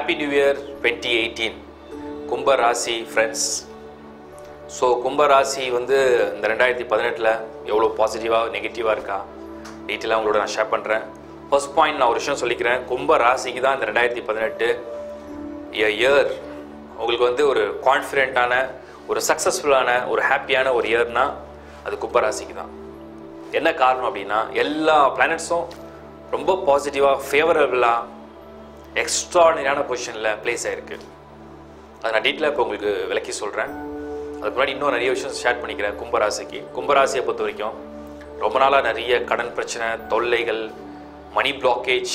happy new year twenty eighteen கும்ப ராசி friends so கும்பராசி வந்து இந்த ரெண்டாயிரத்தி பதினெட்டில் எவ்வளோ பாசிட்டிவாக நெகட்டிவாக இருக்கா? டீட்டெயிலாக உங்களோட நான் ஷேர் பண்ணுறேன் ஃபர்ஸ்ட் பாயிண்ட் நான் ஒரு விஷயம் சொல்லிக்கிறேன். கும்ப ராசிக்கு தான் இந்த ரெண்டாயிரத்தி பதினெட்டு இயர் உங்களுக்கு வந்து ஒரு கான்ஃபிடென்ட்டான ஒரு சக்ஸஸ்ஃபுல்லான ஒரு ஹாப்பியான ஒரு இயர்னா அது கும்பராசிக்கு தான். என்ன காரணம் அப்படின்னா எல்லா பிளானட்ஸும் ரொம்ப பாசிட்டிவாக ஃபேவரபிளாக எக்ஸ்ட்ராடினரியான பொசிஷனில் பிளேஸ் ஆயிருக்கு. அதை நான் டீட்டெயிலாக இப்போ உங்களுக்கு விளக்கி சொல்கிறேன் அதுக்கு முன்னாடி இன்னும் நிறைய விஷயம் ஷேர் பண்ணிக்கிறேன் கும்பராசிக்கு. கும்பராசியை பொறுத்த வரைக்கும் ரொம்ப நாளாக நிறைய கடன் பிரச்சனை தொல்லைகள் மணி பிளாக்கேஜ்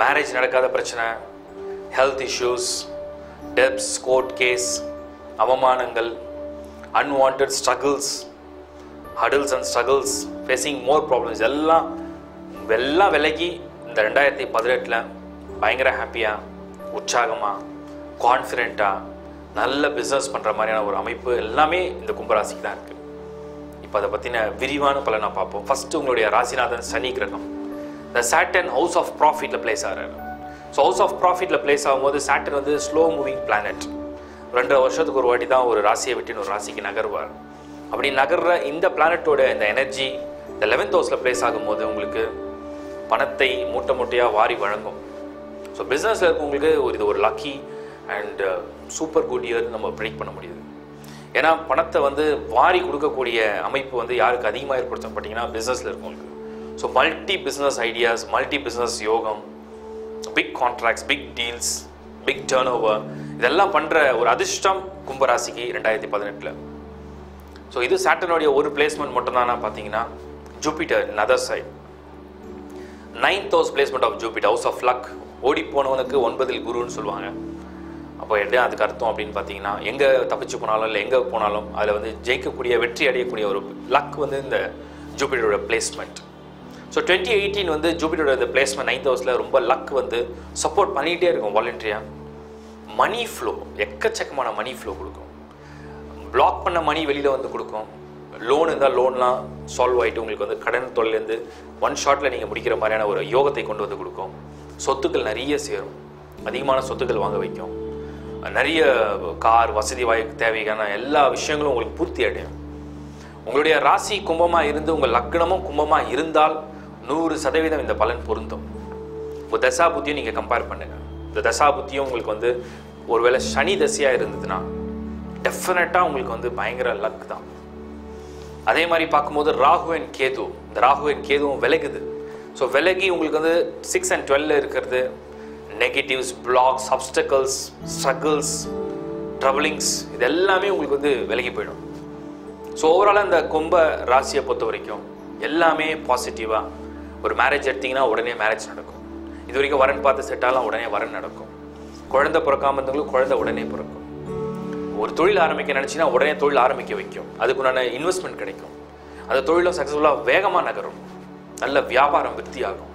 மேரேஜ் நடக்காத பிரச்சனை health issues debts court case அவமானங்கள் unwanted struggles hurdles and struggles facing more problems எல்லாம் எல்லாம் விலகி இந்த ரெண்டாயிரத்தி பதினெட்டில் பயங்கர ஹாப்பியாக உற்சாகமாக கான்ஃபிடெண்ட்டாக நல்ல பிஸ்னஸ் பண்ணுற மாதிரியான ஒரு அமைப்பு எல்லாமே இந்த கும்பராசிக்கு தான் இருக்குது இப்போ அதை பற்றின விரிவான பலனை பார்ப்போம். ஃபஸ்ட்டு உங்களுடைய ராசிநாதன் சனி கிரகம். இந்த சாட்டன் ஹவுஸ் ஆஃப் ப்ராஃபிட்டில் பிளேஸ் ஆகிறாரு ஸோ ஹவுஸ் ஆஃப் ப்ராஃபிட்டில் பிளேஸ் ஆகும்போது சாட்டன் வந்து ஸ்லோ மூவிங் பிளானட் ரெண்டரை வருஷத்துக்கு ஒரு வாட்டி தான் ஒரு ராசியை விட்டுன்னு ஒரு ராசிக்கு நகர்வார். அப்படி நகர்ற இந்த பிளானட்டோட இந்த எனர்ஜி இந்த லெவன்த் ஹவுஸில் பிளேஸ் ஆகும்போது உங்களுக்கு பணத்தை மூட்டை மூட்டையாக வாரி வழங்கும். ஸோ பிஸ்னஸில் இருக்கவங்களுக்கு ஒரு இது ஒரு lucky and super good year நம்ம ப்ரிடிக் பண்ண முடியுது. ஏன்னா பணத்தை வந்து வாரி கொடுக்கக்கூடிய அமைப்பு வந்து யாருக்கு அதிகமாக ஏற்படுத்தும் பார்த்தீங்கன்னா பிஸ்னஸில் இருக்கவங்களுக்கு. So multi business ideas multi business யோகம் big contracts big deals big turnover இதெல்லாம் பண்ணுற ஒரு அதிர்ஷ்டம் கும்பராசிக்கு ரெண்டாயிரத்தி பதினெட்டில். ஸோ இது சாட்டனுடைய ஒரு பிளேஸ்மெண்ட் மட்டும்தானா பார்த்தீங்கன்னா Jupiter other side ninth house placement of Jupiter house of luck ஓடி போனவனுக்கு ஒன்பதில் குருன்னு சொல்லுவாங்க. அப்போ என்ன அதுக்கு அர்த்தம் அப்படின்னு பார்த்தீங்கன்னா எங்கே தப்பிச்சு போனாலும் இல்லை எங்கே போனாலும் அதில் வந்து ஜெயிக்கக்கூடிய வெற்றி அடையக்கூடிய ஒரு லக் வந்து இந்த ஜூபிட்டரோட பிளேஸ்மெண்ட் ஸோ டுவெண்ட்டி எயிட்டீன் வந்து ஜூபிட்டரோட இந்த பிளேஸ்மெண்ட் நைன்த் ஹவுஸில் ரொம்ப லக் வந்து சப்போர்ட் பண்ணிகிட்டே இருக்கும் வாலண்டியராக மணி ஃப்ளோ எக்கச்சக்கமான மணி ஃப்ளோ கொடுக்கும். பிளாக் பண்ண மணி வெளியில் வந்து கொடுக்கும். லோன் இருந்தால் லோன்லாம் சால்வ் ஆகிட்டு உங்களுக்கு வந்து கடன் தொழிலேருந்து ஒன் ஷாட்டில் நீங்கள் முடிக்கிற மாதிரியான ஒரு யோகத்தை கொண்டு வந்து கொடுக்கும். சொத்துக்கள் நிறைய சேரும். அதிகமான சொத்துக்கள் வாங்க வைக்கும். நிறைய கார் வசதி வாய் தேவையான எல்லா விஷயங்களும் உங்களுக்கு பூர்த்தி அடையும். உங்களுடைய ராசி கும்பமாக இருந்து உங்கள் லக்னமும் கும்பமாக இருந்தால் நூறு சதவீதம் இந்த பலன் பொருந்தும். உங்கள் தசா புத்தியும் நீங்கள் கம்பேர் பண்ணுங்கள் இந்த தசா புத்தியும் உங்களுக்கு வந்து ஒருவேளை சனி தசையாக இருந்ததுன்னா டெஃபினட்டாக உங்களுக்கு வந்து பயங்கர லக் தான். அதே மாதிரி பார்க்கும்போது ராகு அண்ட் கேது. இந்த ராகு அண்ட் கேதுவும் விலகுது. ஸோ விலகி உங்களுக்கு வந்து சிக்ஸ் அண்ட் டுவெல்ல இருக்கிறது. Negatives blocks obstacles struggles troublings இது எல்லாமே உங்களுக்கு வந்து விலகி போயிடும். ஸோ ஓவராலாக இந்த கும்ப ராசியை பொறுத்த வரைக்கும் எல்லாமே பாசிட்டிவாக ஒரு மேரேஜ் எடுத்திங்கன்னா உடனே மேரேஜ் நடக்கும். இது வரைக்கும் வரன் பார்த்து செட்டாலாம் உடனே வரன் நடக்கும். குழந்தை பிறக்காம இருந்தவங்களுக்கு குழந்தை உடனே பிறக்கும். ஒரு தொழில் ஆரம்பிக்க நினச்சின்னா உடனே தொழில் ஆரம்பிக்க வைக்கும். அதுக்குண்டான இன்வெஸ்ட்மெண்ட் கிடைக்கும். அந்த தொழிலும் சக்ஸஸ்ஃபுல்லாக வேகமாக நகரும். நல்ல வியாபாரம் விருத்தி ஆகும்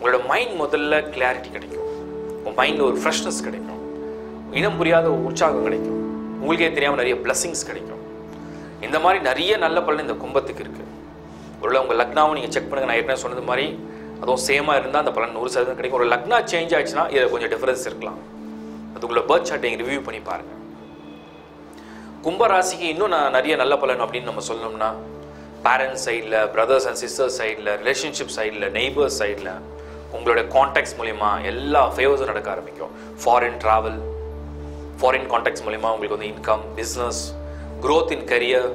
உங்களோட மைண்ட் முதல்ல கிளாரிட்டி கிடைக்கும். உங்கள் மைண்டில் ஒரு ஃப்ரெஷ்னஸ் கிடைக்கும். இனம் புரியாத ஒரு உற்சாகம் கிடைக்கும். உங்களுக்கே தெரியாமல் நிறைய பிளஸ்ஸிங்ஸ் கிடைக்கும். இந்த மாதிரி நிறைய நல்ல பலன் இந்த கும்பத்துக்கு இருக்குது ஒருவேளை உங்கள் லக்னாவும் நீங்கள் செக் பண்ணுங்கள் நான் ஏற்கனவே சொன்னது மாதிரி அதுவும் சேமாக இருந்தால் அந்த பலன் நூறு சதவீதம் கிடைக்கும். ஒரு லக்னா சேஞ்ச் ஆயிடுச்சுன்னா இதில் கொஞ்சம் டிஃப்ரென்ஸ் இருக்கலாம். அதுக்குள்ளே பர்த் சார்ட் ரிவ்யூ பண்ணி பாருங்கள் கும்பராசிக்கு இன்னும் நான் நிறைய நல்ல பலன் அப்படின்னு நம்ம சொல்லணும்னா பேரண்ட்ஸ் சைடில் பிரதர்ஸ் அண்ட் சிஸ்டர்ஸ் சைடில் ரிலேஷன்ஷிப் சைடில் நெய்பர்ஸ் சைடில் உங்களோட காண்டாக்ட்ஸ் மூலிமா எல்லா ஃபேவர்ஸும் நடக்க ஆரம்பிக்கும். ஃபாரின் ட்ராவல் ஃபாரின் காண்டாக்ட்ஸ் மூலிமா உங்களுக்கு வந்து income business growth in career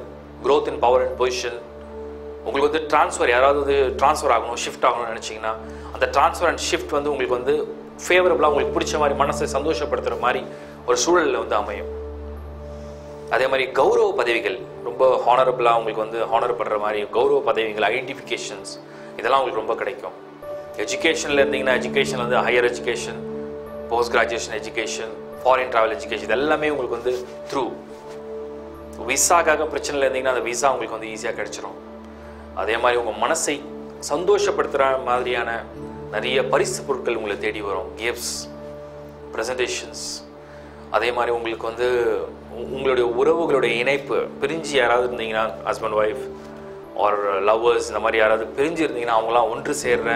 growth in power and position உங்களுக்கு வந்து ட்ரான்ஸ்ஃபர் யாராவது வந்து ட்ரான்ஸ்ஃபர் ஆகணும் ஷிஃப்ட் ஆகணும்னு நினச்சிங்கன்னா அந்த ட்ரான்ஸ்ஃபர் அண்ட் ஷிஃப்ட் வந்து உங்களுக்கு வந்து ஃபேவரபுளாக உங்களுக்கு பிடிச்ச மாதிரி மனசை சந்தோஷப்படுத்துகிற மாதிரி ஒரு சூழலில் வந்து அமையும். அதே மாதிரி கௌரவ பதவிகள் ரொம்ப ஹானரபுளாக உங்களுக்கு வந்து ஹானர் பண்ணுற மாதிரி கௌரவ பதவிகள் ஐடென்டிஃபிகேஷன்ஸ் இதெல்லாம் உங்களுக்கு ரொம்ப கிடைக்கும். எஜுகேஷனில் இருந்தீங்கன்னா எஜுகேஷன் வந்து higher education post graduation education foreign travel education இது எல்லாமே உங்களுக்கு வந்து த்ரூ விசாக்காக பிரச்சனையில் இருந்தீங்கன்னா அந்த விசா உங்களுக்கு வந்து ஈஸியாக கிடைச்சிரும். அதே மாதிரி உங்கள் மனசை சந்தோஷப்படுத்துகிற மாதிரியான நிறைய பரிசு பொருட்கள் உங்களை தேடி வரும். கிஃப்ட்ஸ் ப்ரெசன்டேஷன்ஸ் அதே மாதிரி உங்களுக்கு வந்து உங்களுடைய உறவுகளுடைய இணைப்பு பிரிஞ்சு யாராவது இருந்தீங்கன்னா ஹஸ்பண்ட் ஒய்ஃப் ஆர் லவ்வர்ஸ் இந்த மாதிரி யாராவது பிரிஞ்சு இருந்தீங்கன்னா அவங்களாம் ஒன்று சேர்ற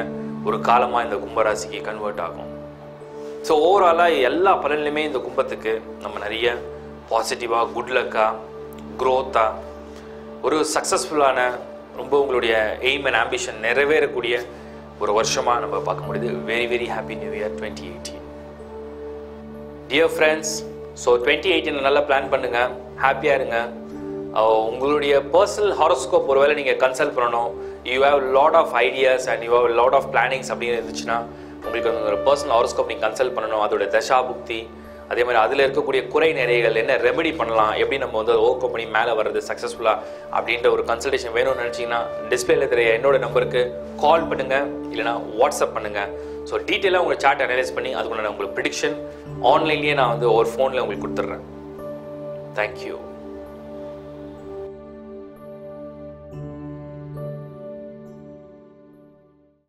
ஒரு காலமாக இந்த கும்பராசிக்கு கன்வெர்ட் ஆகும். ஸோ ஓவராலாக எல்லா பலன்லையுமே இந்த கும்பத்துக்கு நம்ம நிறைய பாசிட்டிவாக குட் லக்காக க்ரோத்தாக ஒரு சக்ஸஸ்ஃபுல்லான ரொம்ப உங்களுடைய எய்ம் அண்ட் ஆம்பிஷன் நிறைவேறக்கூடிய ஒரு வருஷமாக நம்ம பார்க்க முடியுது. Very very happy new year twenty eighteen dear friends so twenty eighteen நல்லா பிளான் பண்ணுங்க. ஹாப்பியாக இருங்க. உங்களுடைய பர்சனல் ஹாரோஸ்கோப் ஒருவேளை நீங்கள் கன்சல்ட் பண்ணணும். You have lot of ideas and you have lot of plannings அப்படின்னு இருந்துச்சுன்னா உங்களுக்கு அந்த ஒரு பர்சனல் ஹாரோஸ்கோப் நீங்கள் கன்சல்ட் பண்ணணும். அதோட தசாபுக்தி அதே மாதிரி அதில் இருக்கக்கூடிய குறை நிறைகள் என்ன ரெமெடி பண்ணலாம் எப்படி நம்ம வந்து அதை பண்ணி மேலே வர்றது சக்ஸஸ்ஃபுல்லாக அப்படின்ற ஒரு கன்சல்டேஷன் வேணும்னு நினச்சிங்கன்னா டிஸ்பிளேல தெரிய என்னோட நம்பருக்கு கால் பண்ணுங்கள் இல்லைனா வாட்ஸ்அப் பண்ணுங்கள் ஸோ டீட்டெயிலாக உங்கள் சார்ட் அனலைஸ் பண்ணி அதுக்குள்ள நான் உங்களுக்கு ப்ரிடிக்ஷன் ஆன்லைன்லேயே நான் வந்து ஒரு ஃபோனில் உங்களுக்கு கொடுத்துட்றேன். தேங்க்யூ